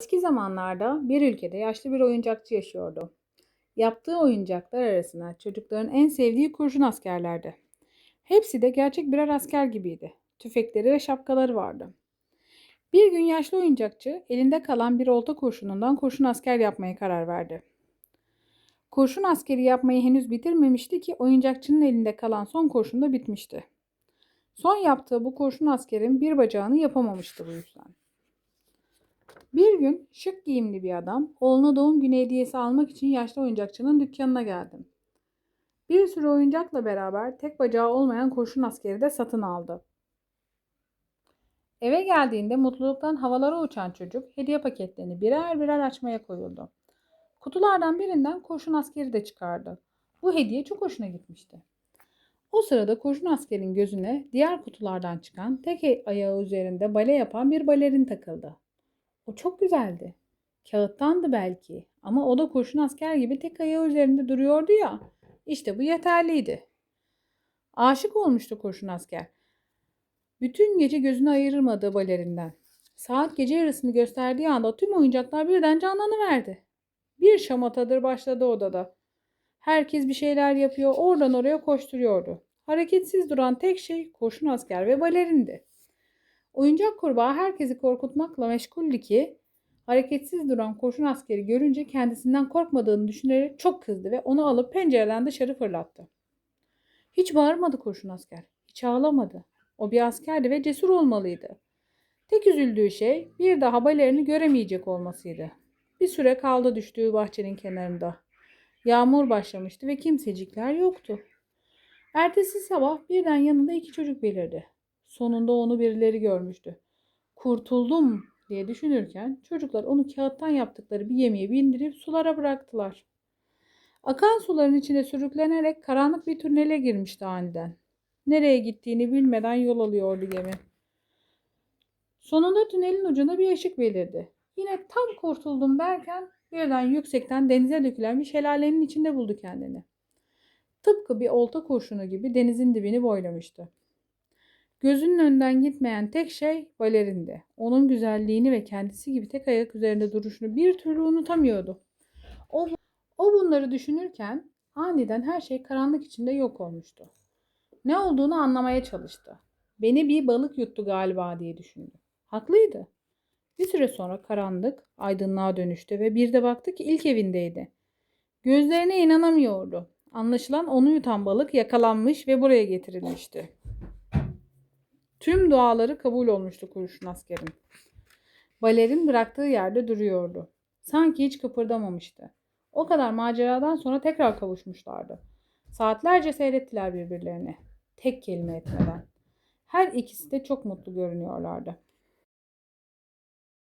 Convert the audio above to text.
Eski zamanlarda bir ülkede yaşlı bir oyuncakçı yaşıyordu. Yaptığı oyuncaklar arasında çocukların en sevdiği kurşun askerlerdi. Hepsi de gerçek birer asker gibiydi. Tüfekleri ve şapkaları vardı. Bir gün yaşlı oyuncakçı elinde kalan bir olta kurşunundan kurşun asker yapmaya karar verdi. Kurşun askeri yapmayı henüz bitirmemişti ki oyuncakçının elinde kalan son kurşun da bitmişti. Son yaptığı bu kurşun askerin bir bacağını yapamamıştı bu yüzden. Bir gün şık giyimli bir adam oğluna doğum günü hediyesi almak için yaşlı oyuncakçının dükkanına geldi. Bir sürü oyuncakla beraber tek bacağı olmayan kurşun askeri de satın aldı. Eve geldiğinde mutluluktan havalara uçan çocuk hediye paketlerini birer birer açmaya koyuldu. Kutulardan birinden kurşun askeri de çıkardı. Bu hediye çok hoşuna gitmişti. O sırada kurşun askerin gözüne diğer kutulardan çıkan tek ayağı üzerinde bale yapan bir balerin takıldı. O çok güzeldi. Kağıttandı belki ama o da kurşun asker gibi tek ayağı üzerinde duruyordu ya. İşte bu yeterliydi. Aşık olmuştu kurşun asker. Bütün gece gözünü ayırmadı balerinden. Saat gece yarısını gösterdiği anda tüm oyuncaklar birden canlanıverdi. Bir şamatadır başladı odada. Herkes bir şeyler yapıyor, oradan oraya koşturuyordu. Hareketsiz duran tek şey kurşun asker ve balerindi. Oyuncak kurbağa herkesi korkutmakla meşguldü ki hareketsiz duran kurşun askeri görünce kendisinden korkmadığını düşünerek çok kızdı ve onu alıp pencereden dışarı fırlattı. Hiç bağırmadı kurşun asker. Hiç ağlamadı. O bir askerdi ve cesur olmalıydı. Tek üzüldüğü şey bir daha balerini göremeyecek olmasıydı. Bir süre kaldı düştüğü bahçenin kenarında. Yağmur başlamıştı ve kimsecikler yoktu. Ertesi sabah birden yanında iki çocuk belirdi. Sonunda onu birileri görmüştü. Kurtuldum diye düşünürken çocuklar onu kağıttan yaptıkları bir gemiye bindirip sulara bıraktılar. Akan suların içine sürüklenerek karanlık bir tünele girmişti aniden. Nereye gittiğini bilmeden yol alıyordu gemi. Sonunda tünelin ucunda bir ışık belirdi. Yine tam kurtuldum derken birden yüksekten denize dökülen bir şelalenin içinde buldu kendini. Tıpkı bir olta kurşunu gibi denizin dibini boylamıştı. Gözünün önünden gitmeyen tek şey balerindi. Onun güzelliğini ve kendisi gibi tek ayak üzerinde duruşunu bir türlü unutamıyordu. O, o bunları düşünürken aniden her şey karanlık içinde yok olmuştu. Ne olduğunu anlamaya çalıştı. Beni bir balık yuttu galiba diye düşündü. Haklıydı. Bir süre sonra karanlık aydınlığa dönüştü ve bir de baktı ki ilk evindeydi. Gözlerine inanamıyordu. Anlaşılan onu yutan balık yakalanmış ve buraya getirilmişti. Tüm duaları kabul olmuştu kurşun askerin. Balerin bıraktığı yerde duruyordu. Sanki hiç kıpırdamamıştı. O kadar maceradan sonra tekrar kavuşmuşlardı. Saatlerce seyrettiler birbirlerini. Tek kelime etmeden. Her ikisi de çok mutlu görünüyorlardı.